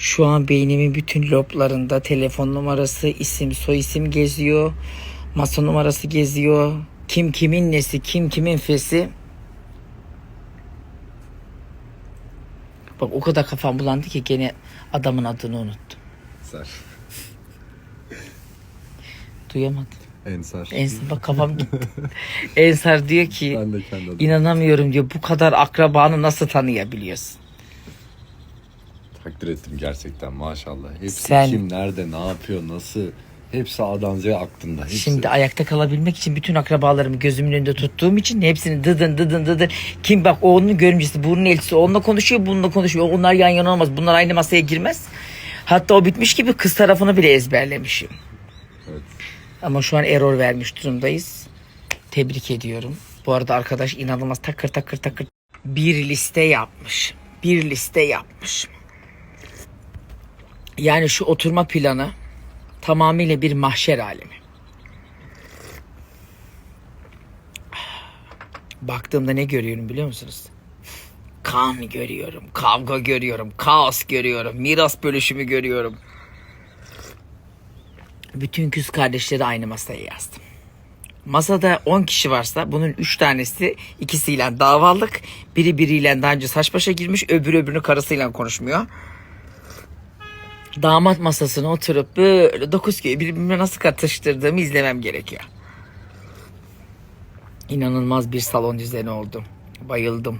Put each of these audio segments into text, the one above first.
Şu an beynimin bütün loblarında telefon numarası, isim, soy isim geziyor. Masa numarası geziyor. Kim kimin nesi, kim kimin fesi. Bak o kadar kafam bulandı ki gene adamın adını unuttum. Ensar. Duyamadım. Ensar. Ensar bak kafam gitti. Ensar diyor ki Ben de kendi adım. inanamıyorum diyor bu kadar akrabanı nasıl tanıyabiliyorsun? Takdir ettim gerçekten maşallah. Hepsi Sen- kim, nerede, ne yapıyor, nasıl. Hepsi A'dan aklımda. Hepsi. Şimdi ayakta kalabilmek için bütün akrabalarımı gözümün önünde tuttuğum için hepsini dıdın dıdın dıdın. Kim bak o onun görümcesi, bunun elçisi onunla konuşuyor, bununla konuşuyor. Onlar yan yana olmaz. Bunlar aynı masaya girmez. Hatta o bitmiş gibi kız tarafını bile ezberlemişim. Evet. Ama şu an error vermiş durumdayız. Tebrik ediyorum. Bu arada arkadaş inanılmaz takır takır takır bir liste yapmış. Bir liste yapmış. Yani şu oturma planı tamamıyla bir mahşer alemi. Baktığımda ne görüyorum biliyor musunuz? Kan görüyorum, kavga görüyorum, kaos görüyorum, miras bölüşümü görüyorum. Bütün kız kardeşleri aynı masaya yazdım. Masada 10 kişi varsa bunun 3 tanesi ikisiyle davalık. Biri biriyle daha önce saç başa girmiş öbürü öbürünü karısıyla konuşmuyor. Damat masasına oturup böyle dokuz köyü birbirime nasıl katıştırdığımı izlemem gerekiyor. İnanılmaz bir salon düzeni oldu. Bayıldım.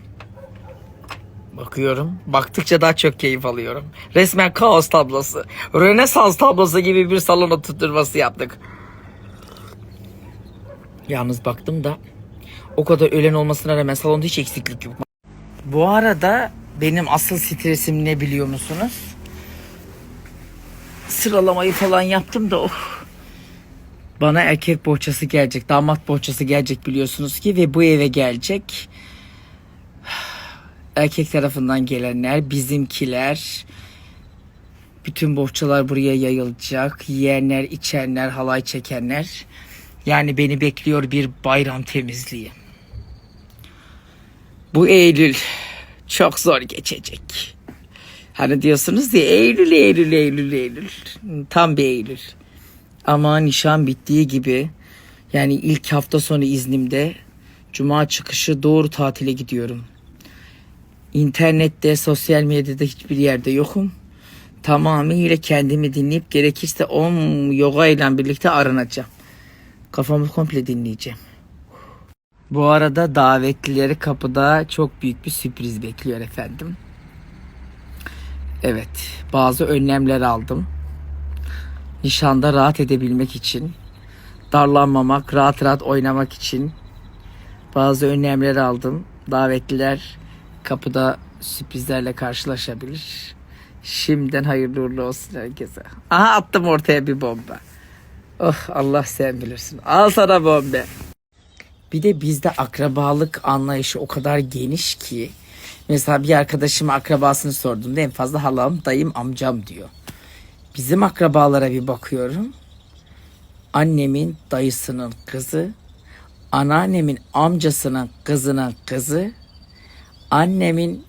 Bakıyorum. Baktıkça daha çok keyif alıyorum. Resmen kaos tablosu. Rönesans tablosu gibi bir salon oturtması yaptık. Yalnız baktım da o kadar ölen olmasına rağmen salonda hiç eksiklik yok. Bu arada benim asıl stresim ne biliyor musunuz? Sıralamayı falan yaptım da oh. Bana erkek bohçası gelecek, damat bohçası gelecek biliyorsunuz ki ve bu eve gelecek erkek tarafından gelenler, bizimkiler, bütün bohçalar buraya yayılacak. Yiyenler, içenler, halay çekenler. Yani beni bekliyor bir bayram temizliği. Bu Eylül çok zor geçecek. Hani diyorsunuz ya Eylül, Eylül, Eylül, Eylül. Tam bir Eylül. Ama nişan bittiği gibi yani ilk hafta sonu iznimde Cuma çıkışı doğru tatile gidiyorum. İnternette, sosyal medyada hiçbir yerde yokum. Tamamıyla kendimi dinleyip gerekirse om yoga ile birlikte aranacağım. Kafamı komple dinleyeceğim. Bu arada davetlileri kapıda çok büyük bir sürpriz bekliyor efendim. Evet, bazı önlemler aldım. Nişanda rahat edebilmek için, darlanmamak, rahat rahat oynamak için bazı önlemler aldım. Davetliler kapıda sürprizlerle karşılaşabilir. Şimdiden hayırlı uğurlu olsun herkese. Aha attım ortaya bir bomba. Oh Allah sen bilirsin. Al sana bomba. Bir de bizde akrabalık anlayışı o kadar geniş ki mesela bir arkadaşıma akrabasını sorduğumda en fazla halam, dayım, amcam diyor. Bizim akrabalara bir bakıyorum. Annemin dayısının kızı, anneannemin amcasının kızının kızı, annemin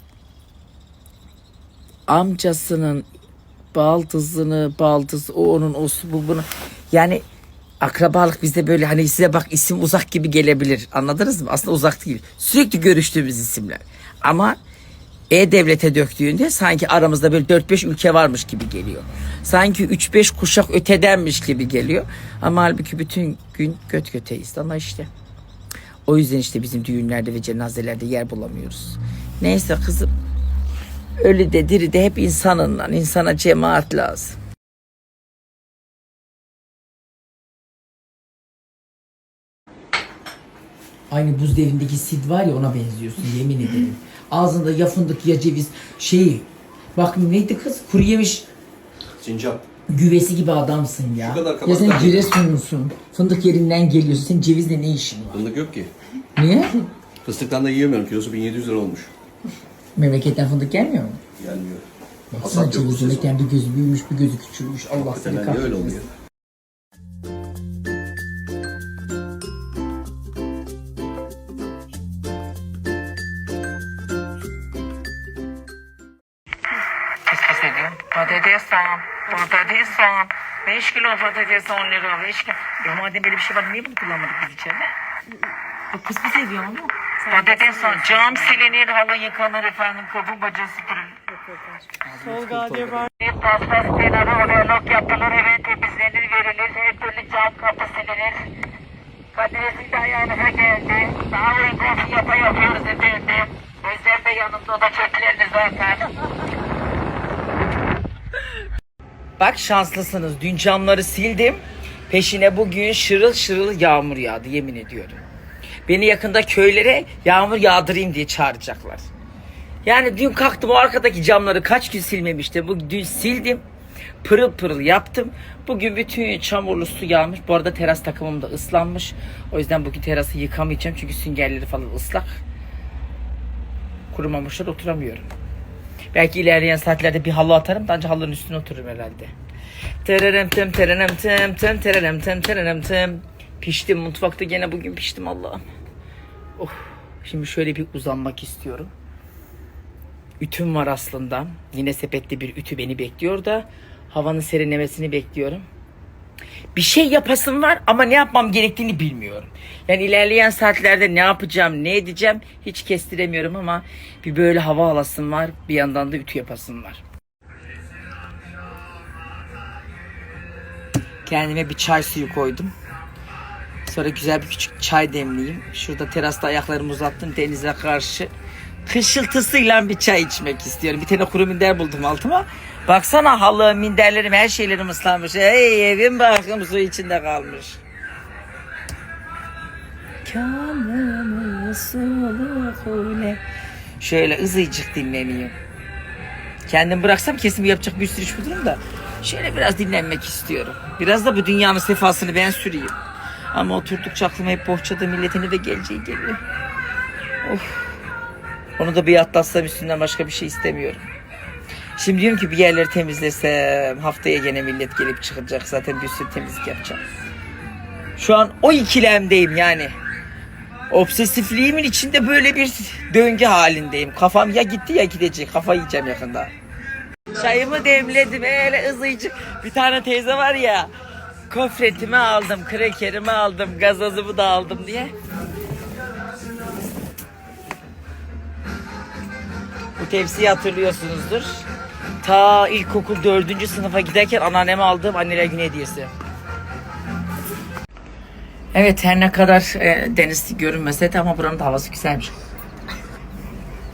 amcasının baldızını, baldız, o onun, o su, bu bunu. Yani akrabalık bizde böyle hani size bak isim uzak gibi gelebilir. Anladınız mı? Aslında uzak değil. Sürekli görüştüğümüz isimler. Ama E-Devlet'e döktüğünde sanki aramızda böyle 4-5 ülke varmış gibi geliyor. Sanki 3-5 kuşak ötedenmiş gibi geliyor. Ama halbuki bütün gün göt göteyiz. Ama işte o yüzden işte bizim düğünlerde ve cenazelerde yer bulamıyoruz. Neyse kızım. Ölü de diri de hep insanınla. insana cemaat lazım. Aynı buz devrindeki Sid var ya ona benziyorsun yemin ederim. Ağzında ya fındık ya ceviz şey. Bak neydi kız? Kuru yemiş Sincap. güvesi gibi adamsın ya. Şu kadar ya sen kabak Giresunlusun. Fındık yerinden geliyorsun. Senin cevizle ne işin var? Fındık yok ki. Niye? Fıstıktan da yiyemiyorum. Kilosu 1700 lira olmuş. Memleketten fındık gelmiyor mu? Gelmiyor. Baksana Hasat yok bu ceviz sezon. bir gözü büyümüş bir gözü küçülmüş. Allah seni niye öyle kahretmesin. oluyor? Soğan. Patates soğan. 5 kilo patates 10 lira. 5 kilo. Ya madem böyle bir şey var niye bunu kullanmadık biz içeride? Bu kısmı seviyor ama. Patates soğan. Cam silinir, halı yıkanır efendim. Kapı baca süpürülür. Bir paspas kenarı overlock yapılır, eve temizlenir, verilir. Her türlü cam kapı silinir. Kaderimizin de ayağına geldi. Daha uygun yapa yapıyoruz efendim. Özlem de yanımda o da çöplerini zaten. Bak şanslısınız. Dün camları sildim. Peşine bugün şırıl şırıl yağmur yağdı yemin ediyorum. Beni yakında köylere yağmur yağdırayım diye çağıracaklar. Yani dün kalktım o arkadaki camları kaç gün silmemiştim. Bugün dün sildim. Pırıl pırıl yaptım. Bugün bütün çamurlu su yağmış. Bu arada teras takımım da ıslanmış. O yüzden bugün terası yıkamayacağım. Çünkü süngerleri falan ıslak. Kurumamışlar oturamıyorum. Belki ilerleyen saatlerde bir halı atarım da ancak halının üstüne otururum herhalde. Tererem tım tererem tım tım tererem tım tererem tım. Piştim mutfakta gene bugün piştim Allah'ım. Oh, şimdi şöyle bir uzanmak istiyorum. Ütüm var aslında. Yine sepette bir ütü beni bekliyor da havanın serinlemesini bekliyorum. Bir şey yapasım var ama ne yapmam gerektiğini bilmiyorum. Yani ilerleyen saatlerde ne yapacağım, ne edeceğim hiç kestiremiyorum ama bir böyle hava alasım var, bir yandan da ütü yapasım var. Kendime bir çay suyu koydum. Sonra güzel bir küçük çay demleyeyim. Şurada terasta ayaklarımı uzattım denize karşı. Kışıltısıyla bir çay içmek istiyorum. Bir tane kuru minder buldum altıma. Baksana halı, minderlerim, her şeylerim ıslanmış. Hey evim bakım su içinde kalmış. Şöyle ızıcık dinleneyim. Kendim bıraksam kesin yapacak bir sürü iş bulurum da. Şöyle biraz dinlenmek istiyorum. Biraz da bu dünyanın sefasını ben süreyim. Ama oturdukça aklıma hep bohçada milletine de geleceği geliyor. Of. Onu da bir atlatsam üstünden başka bir şey istemiyorum. Şimdi diyorum ki bir yerleri temizlesem haftaya gene millet gelip çıkacak. Zaten bir sürü temizlik yapacağım. Şu an o ikilemdeyim yani. Obsesifliğimin içinde böyle bir döngü halindeyim. Kafam ya gitti ya gidecek. Kafa yiyeceğim yakında. Çayımı demledim öyle ızıcık. Bir tane teyze var ya. Kofretimi aldım, krekerimi aldım, gazozumu da aldım diye. Bu tepsiyi hatırlıyorsunuzdur. Ta ilkokul dördüncü sınıfa giderken anneanneme aldığım anneler günü hediyesi. Evet her ne kadar e, deniz görünmese de ama buranın da havası güzelmiş.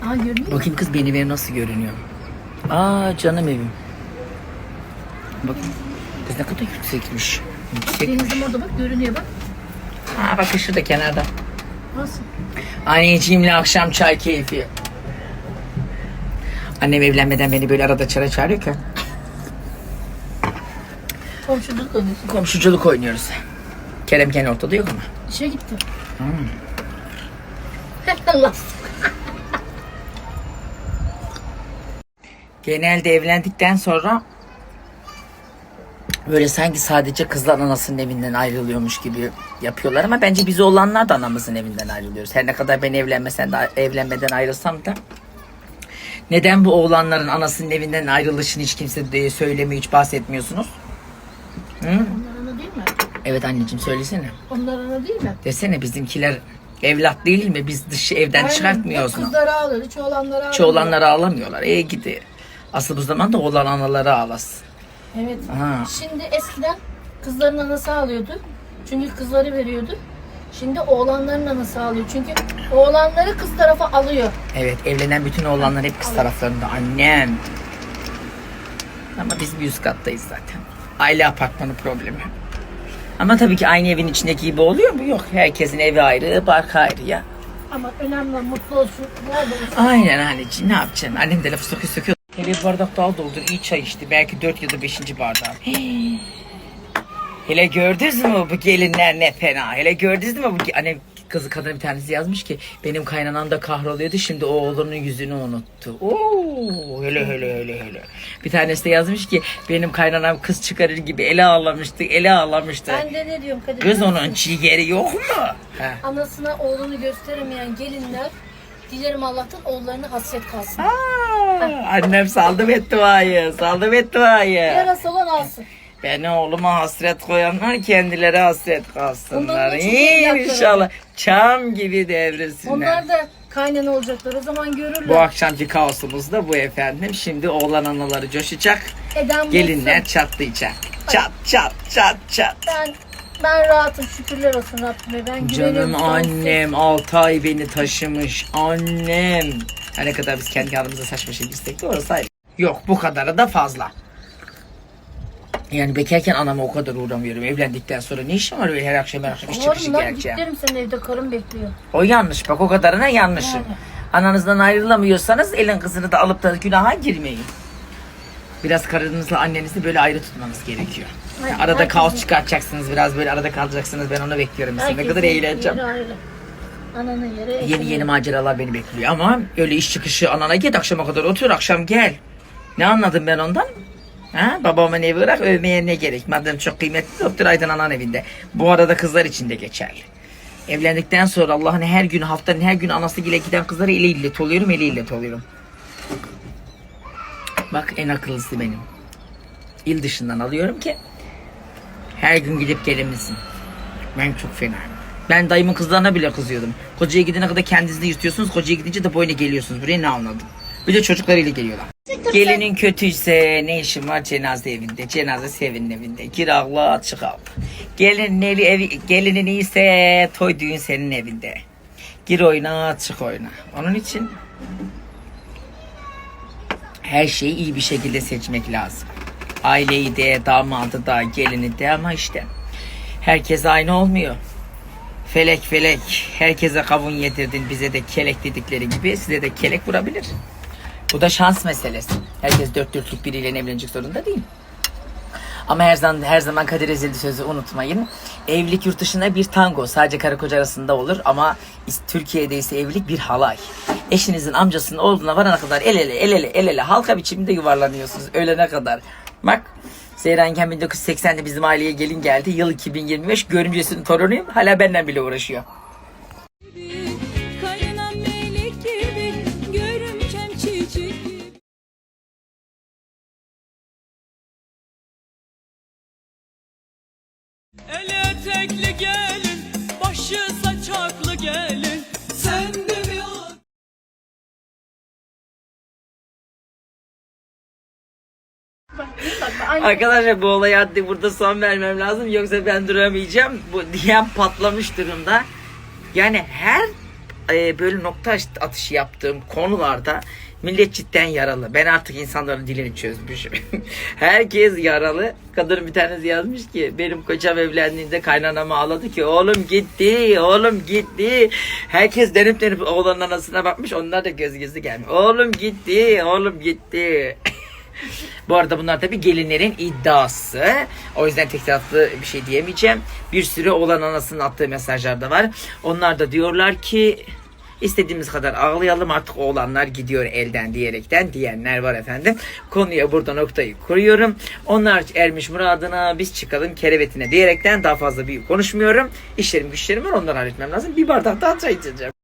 Aa görünüyor. Bakayım kız benim evim nasıl görünüyor. Aa canım evim. Bakın kız ne kadar yüksekmiş. Yüksek. Denizim orada bak görünüyor bak. Aa bakın şurada kenarda. Nasıl? Anneciğimle akşam çay keyfi. Annem evlenmeden beni böyle arada çara çağırıyor ki. Komşuluk oynuyorsun. Komşuculuk oynuyoruz. Kerem gene ortada yok ama. İşe gitti. Allah. Genelde evlendikten sonra böyle sanki sadece kızlar anasının evinden ayrılıyormuş gibi yapıyorlar ama bence biz oğlanlar da anamızın evinden ayrılıyoruz. Her ne kadar ben evlenmesen de evlenmeden ayrılsam da neden bu oğlanların anasının evinden ayrılışını hiç kimse de söylemiyor, hiç bahsetmiyorsunuz? Hı? Onlar ana değil mi? Evet anneciğim söylesene. Onlar ana değil mi? Desene bizimkiler evlat değil mi? Biz dışı evden Aynen. çıkartmıyoruz? Kızlar ağlar, hiç oğlanlar. Çoğulanlar ağlamıyorlar. E gidi. Asıl bu zaman da oğlan anaları ağlasın. Evet. Ha. Şimdi eskiden kızların anası ağlıyordu. Çünkü kızları veriyordu. Şimdi oğlanların anası ağlıyor. Çünkü oğlanları kız tarafa alıyor. Evet evlenen bütün oğlanlar hep kız taraflarında. Annem. Ama biz bir üst kattayız zaten. Aile apartmanı problemi. Ama tabii ki aynı evin içindeki gibi oluyor mu? Yok. Herkesin evi ayrı, barkı ayrı ya. Ama önemli olan mutlu olsun. Nerede olsun. Aynen anneciğim ne yapacaksın? Annem de lafı sokuyor sokuyor. Hele bir bardak daha doldur. iyi çay içti. Belki dört ya da beşinci bardağı. Hele gördünüz mü bu gelinler ne fena. Hele gördünüz mü bu anne kızı kadın bir tanesi yazmış ki benim kaynanam da kahroluyordu şimdi oğlunun yüzünü unuttu. Oo, hele hele hele hele. Bir tanesi de yazmış ki benim kaynanam kız çıkarır gibi ele ağlamıştı, ele ağlamıştı. Ben de ne diyorum Kadir? Kız biliyor onun ciğeri yok mu? Heh. Anasına oğlunu gösteremeyen gelinler dilerim Allah'tan oğullarına hasret kalsın. Aa, Annem saldı bedduayı, saldı bedduayı. Yarası olan alsın. Beni oğluma hasret koyanlar kendileri hasret kalsınlar. Onların da çok iyi yaptılar. İnşallah çam gibi devrilsinler. Onlar da kaynana olacaklar. O zaman görürler. Bu akşamki kaosumuz da bu efendim. Şimdi oğlan anaları coşacak. Eden Gelinler bulsun. çatlayacak. Çat çat çat çat. Ben, ben rahatım. Şükürler olsun Rabbime. Ben güveniyorum. Canım annem 6 ay beni taşımış. Annem. Her ne kadar biz kendi aramızda saçma şey bilsek de orası ayrı. Yok bu kadarı da fazla. Yani bekarken anama o kadar uğramıyorum. Evlendikten sonra ne işim var öyle her akşam her akşam iş çıkışı Oğlum lan geleceğim. gitlerim senin evde karım bekliyor. O yanlış bak o kadarına yanlışım. Yani. Ananızdan ayrılamıyorsanız elin kızını da alıp da günaha girmeyin. Biraz karınızla annenizi böyle ayrı tutmanız gerekiyor. Ay, arada herkesin- kaos çıkartacaksınız biraz böyle arada kalacaksınız ben onu bekliyorum. Mesela ne kadar Herkesin eğleneceğim. yeri ayrı. Ananın yeri Yeni yeni maceralar beni bekliyor ama öyle iş çıkışı anana git akşama kadar otur akşam gel. Ne anladım ben ondan? Ha? Babamın evi bırak övmeye ne gerek? Madem çok kıymetli doktor Aydın anan evinde. Bu arada kızlar için de geçerli. Evlendikten sonra Allah'ın her gün haftanın her gün anası ile giden kızlara eli illet oluyorum eli illet oluyorum. Bak en akıllısı benim. İl dışından alıyorum ki her gün gidip gelemizsin. Ben çok fena. Ben dayımın kızlarına bile kızıyordum. Kocaya gidene kadar kendinizi yırtıyorsunuz. Kocaya gidince de boyuna geliyorsunuz. Buraya ne anladım? Bir de çocuklarıyla geliyorlar. Gelinin kötüyse ne işin var cenaze evinde? Cenaze sevinin evinde. Gir ağla çık ağla. Gelinin, evi, evi, gelinin iyiyse toy düğün senin evinde. Gir oyna çık oyna. Onun için her şeyi iyi bir şekilde seçmek lazım. Aileyi de, damadı da, gelini de ama işte herkes aynı olmuyor. Felek felek, herkese kavun yedirdin, bize de kelek dedikleri gibi size de kelek vurabilir. Bu da şans meselesi. Herkes dört dörtlük biriyle evlenecek zorunda değil. Ama her zaman her zaman Kadir Ezildi sözü unutmayın. Evlilik yurt dışında bir tango. Sadece karı koca arasında olur ama Türkiye'de ise evlilik bir halay. Eşinizin amcasının oğluna varana kadar el ele el ele el ele halka biçiminde yuvarlanıyorsunuz ölene kadar. Bak Seyran Ken 1980'de bizim aileye gelin geldi. Yıl 2025 görümcesinin torunuyum. Hala benden bile uğraşıyor. Arkadaşlar bu olaya hadi burada son vermem lazım yoksa ben duramayacağım. Bu diyen patlamış durumda. Yani her e, böyle nokta atışı yaptığım konularda millet cidden yaralı. Ben artık insanların dilini çözmüşüm. Herkes yaralı. Kadın bir tanesi yazmış ki benim kocam evlendiğinde kaynanama ağladı ki oğlum gitti, oğlum gitti. Herkes dönüp dönüp oğlanın anasına bakmış. Onlar da göz gözü gelmiş. Oğlum gitti, oğlum gitti. Bu arada bunlar tabii gelinlerin iddiası. O yüzden tek taraflı bir şey diyemeyeceğim. Bir sürü olan anasının attığı mesajlar da var. Onlar da diyorlar ki istediğimiz kadar ağlayalım artık oğlanlar gidiyor elden diyerekten diyenler var efendim. Konuya burada noktayı kuruyorum. Onlar ermiş muradına biz çıkalım kerevetine diyerekten daha fazla büyük konuşmuyorum. İşlerim güçlerim var onları halletmem lazım. Bir bardak daha çay içeceğim.